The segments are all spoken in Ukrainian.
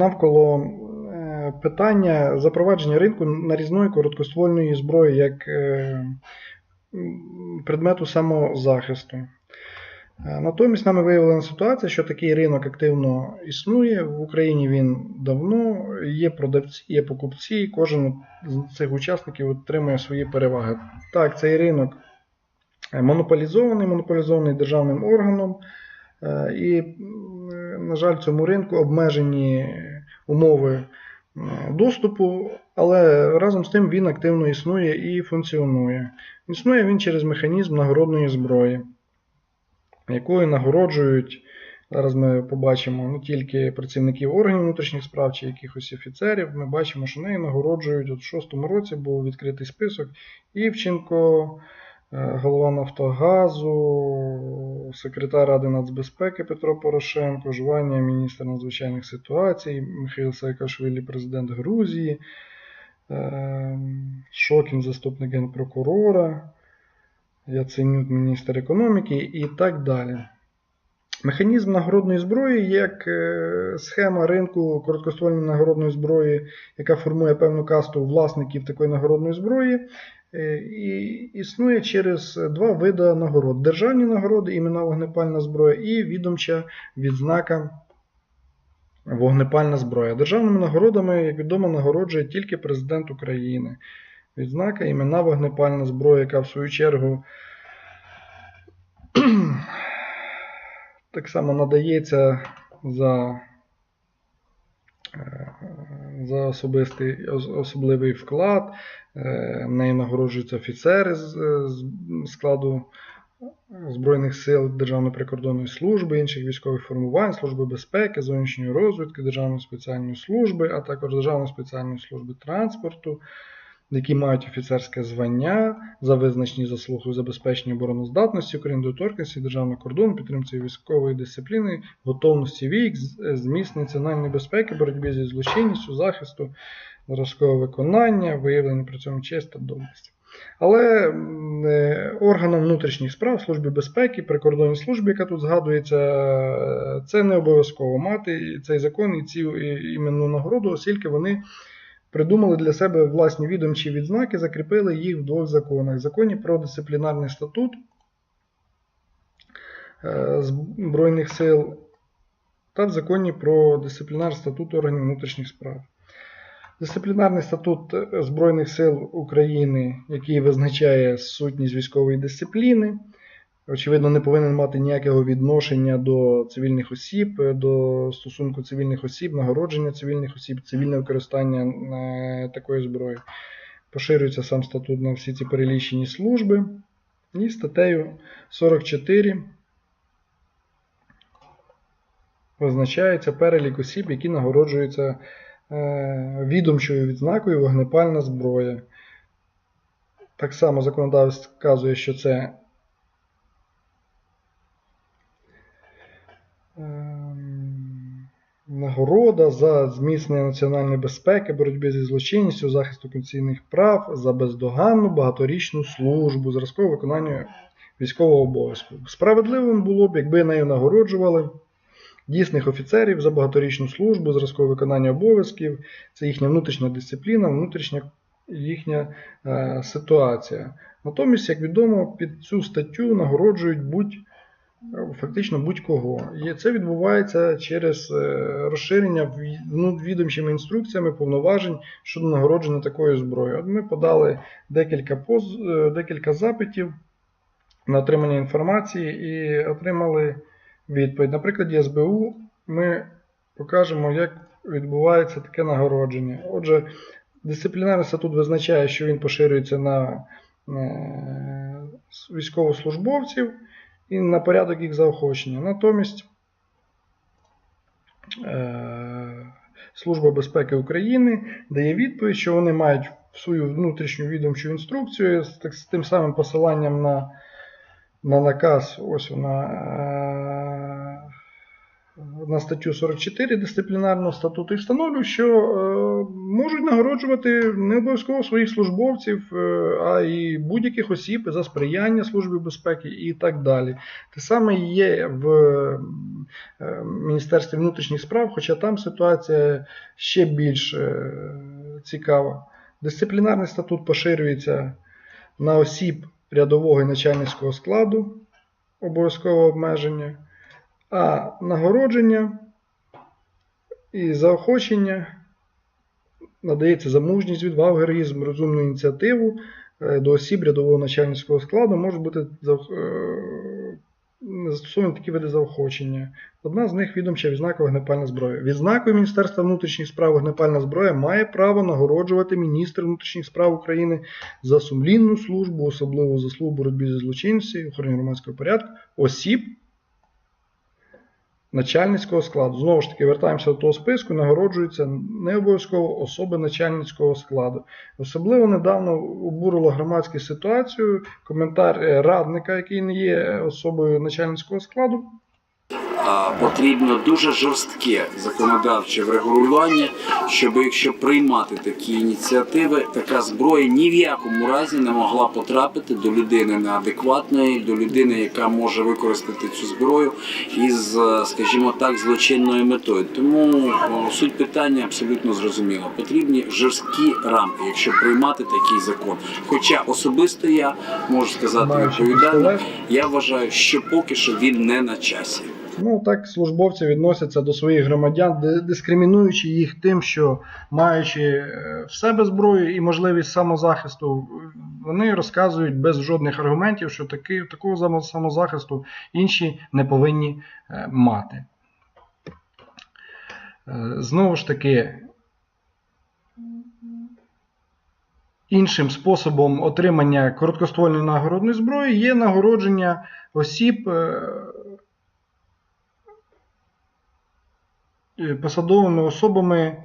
навколо е, питання запровадження ринку нарізної короткоствольної зброї як е, предмету самозахисту. Е, Натомість нами виявлена ситуація, що такий ринок активно існує. В Україні він давно, є продавці, є покупці, кожен з цих учасників отримує свої переваги. Так, цей ринок монополізований, монополізований державним органом. І, на жаль, цьому ринку обмежені умови доступу, але разом з тим він активно існує і функціонує. Існує він через механізм нагородної зброї, якою нагороджують, зараз ми побачимо не тільки працівників органів внутрішніх справ чи якихось офіцерів, ми бачимо, що нею нагороджують. От в шостому році був відкритий список Івченко, е, голова Нафтогазу, секретар Ради нацбезпеки Петро Порошенко, Жванія, міністр надзвичайних ситуацій, Михайло Саакашвілі, президент Грузії, е, Шокін, заступник генпрокурора, Яценюк, міністр економіки і так далі. Механізм нагородної зброї як е, схема ринку короткоствольної нагородної зброї, яка формує певну касту власників такої нагородної зброї, і існує через два види нагород: державні нагороди, імена вогнепальна зброя, і відомча відзнака вогнепальна зброя. Державними нагородами, як відомо, нагороджує тільки президент України. Відзнака імена вогнепальна зброя, яка в свою чергу так само надається за, е, за особистий, особливий вклад. Е, Нею нагороджуються офіцери з з складу Збройних сил Державної прикордонної служби, інших військових формувань, Служби безпеки, зовнішньої розвідки, Державної спеціальної служби, а також Державної спеціальної служби транспорту, які мають офіцерське звання за визначені заслуги у забезпеченні обороноздатності України, доторкності державного кордону, підтримці військової дисципліни, готовності військ, зміст національної безпеки, боротьбі зі злочинністю, захисту, зразкового виконання, виявлення при цьому честь та доблесті. Але е, органам внутрішніх справ, Службі безпеки, прикордонній службі, яка тут згадується, це не обов'язково мати цей закон і цю іменну нагороду, оскільки вони придумали для себе власні відомчі відзнаки, закріпили їх в двох законах: законі про дисциплінарний статут е, Збройних сил та в законі про дисциплінарний статут органів внутрішніх справ. Дисциплінарний статут е, Збройних сил України, який визначає сутність військової дисципліни, очевидно, не повинен мати ніякого відношення до цивільних осіб, е, до стосунку цивільних осіб, нагородження цивільних осіб, цивільне використання е, такої зброї. Поширюється сам статут на всі ці перелічені служби. І статтею 44 визначається перелік осіб, які нагороджуються е, відомчою відзнакою вогнепальна зброя. Так само законодавець вказує, що це нагорода за зміцнення національної безпеки, боротьби зі злочинністю, захисту конституційних прав, за бездоганну багаторічну службу, зразкове виконання військового обов'язку. Справедливим було б, якби нею нагороджували дійсних офіцерів за багаторічну службу, зразкове виконання обов'язків, це їхня внутрішня дисципліна, внутрішня їхня е, ситуація. Натомість, як відомо, під цю статтю нагороджують будь фактично будь-кого. І це відбувається через е, розширення ну, відомчими інструкціями повноважень щодо нагородження такою зброєю. От ми подали декілька, поз, е, декілька запитів на отримання інформації і отримали відповідь. На прикладі СБУ ми покажемо, як відбувається таке нагородження. Отже, дисциплінарний статут визначає, що він поширюється на е, військовослужбовців і на порядок їх заохочення. Натомість е, Служба безпеки України дає відповідь, що вони мають свою внутрішню відомчу інструкцію з, тим самим посиланням на, на наказ, ось вона, е, на статтю 44 дисциплінарного статуту і встановлює, що е, можуть нагороджувати не обов'язково своїх службовців, е, а й будь-яких осіб за сприяння Службі безпеки і так далі. Те саме є в е, Міністерстві внутрішніх справ, хоча там ситуація ще більш цікава. Дисциплінарний статут поширюється на осіб рядового і начальницького складу, обов'язкове обмеження, а нагородження і заохочення надається за мужність, відвагу, героїзм, розумну ініціативу е, до осіб рядового начальницького складу можуть бути е, застосовані такі види заохочення. Одна з них відомча відзнака вогнепальна зброя. Відзнакою Міністерства внутрішніх справ вогнепальна зброя має право нагороджувати міністр внутрішніх справ України за сумлінну службу, особливо заслугу боротьбі зі злочинністю, охороні громадського порядку, осіб начальницького складу. Знову ж таки, вертаємося до того списку, нагороджуються не обов'язково особи начальницького складу. Особливо недавно обурило громадську ситуацію коментар е, радника, який не є особою начальницького складу, потрібно дуже жорстке законодавче врегулювання, щоб якщо приймати такі ініціативи, така зброя ні в якому разі не могла потрапити до людини неадекватної, до людини, яка може використати цю зброю із, е, скажімо так, злочинною метою. Тому суть питання абсолютно зрозуміла. Потрібні жорсткі рамки, якщо приймати такий закон. Хоча особисто я можу сказати відповідально, я вважаю, що поки що він не на часі. Ну, так службовці відносяться до своїх громадян, дискримінуючи їх тим, що маючи е, в себе зброю і можливість самозахисту, вони розказують без жодних аргументів, що таки, такого самозахисту інші не повинні е, мати. Е, Знову ж таки, іншим способом отримання короткоствольної нагородної зброї є нагородження осіб. е, е, посадовими особами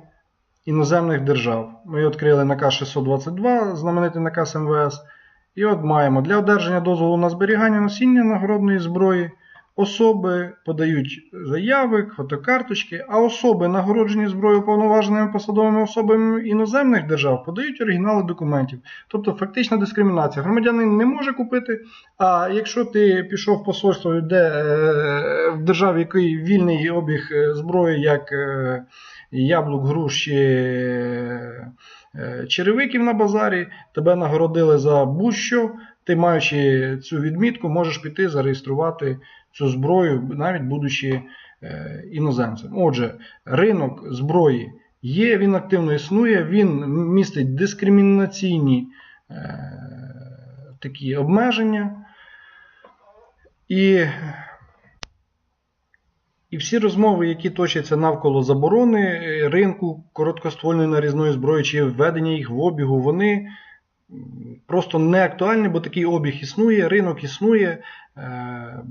іноземних держав. Ми відкрили наказ 622, знаменитий наказ МВС. І от маємо для одержання дозволу на зберігання носіння нагородної зброї. Особи подають заяви, фотокарточки, а особи, нагороджені зброєю повноваженими посадовими особами іноземних держав, подають оригінали документів. Тобто фактична дискримінація. Громадянин не може купити, а якщо ти пішов в посольство, де е, в державі, який вільний обіг е, зброї, як е, яблук, груш чи е, черевиків на базарі, тебе нагородили за будь-що, ти маючи цю відмітку, можеш піти зареєструвати цю зброю, навіть будучи е, іноземцем. Отже, ринок зброї є, він активно існує, він містить дискримінаційні е, такі обмеження. І, і всі розмови, які точаться навколо заборони е, ринку короткоствольної нарізної зброї чи введення їх в обігу, вони просто не актуальні, бо такий обіг існує, ринок існує. е,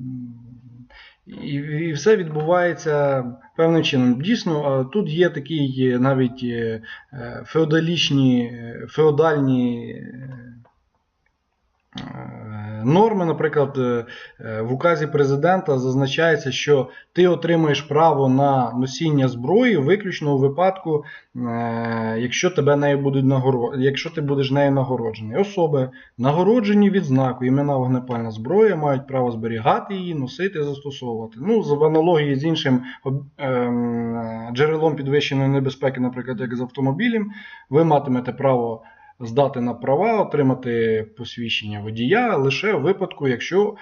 І, і все відбувається певним чином. Дійсно, тут є такі навіть е, феодалічні, е, феодальні норми. Наприклад, е, е, в указі президента зазначається, що ти отримаєш право на носіння зброї виключно у випадку, е, якщо тебе нею будуть нагоро... якщо ти будеш нею нагороджений. Особи, нагороджені відзнакою імена вогнепальна зброя, мають право зберігати її, носити, застосовувати. Ну, в аналогії з іншим ем, джерелом підвищеної небезпеки, наприклад, як з автомобілем, ви матимете право здати на права, отримати посвідчення водія лише у випадку, якщо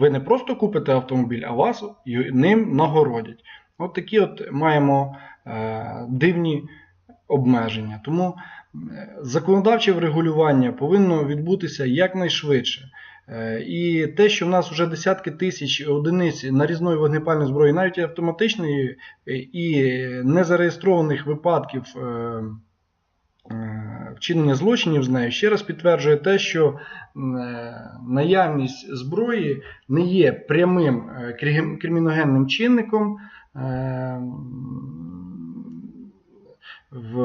ви не просто купите автомобіль, а вас ним нагородять. От такі от маємо е, дивні обмеження. Тому е, законодавче врегулювання повинно відбутися якнайшвидше. Е, І те, що в нас вже десятки тисяч одиниць нарізної вогнепальної зброї, навіть автоматичної е, і незареєстрованих випадків е, е, вчинення злочинів з нею, ще раз підтверджує те, що е, наявність зброї не є прямим е, криміногенним чинником е, в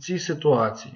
цій ситуації.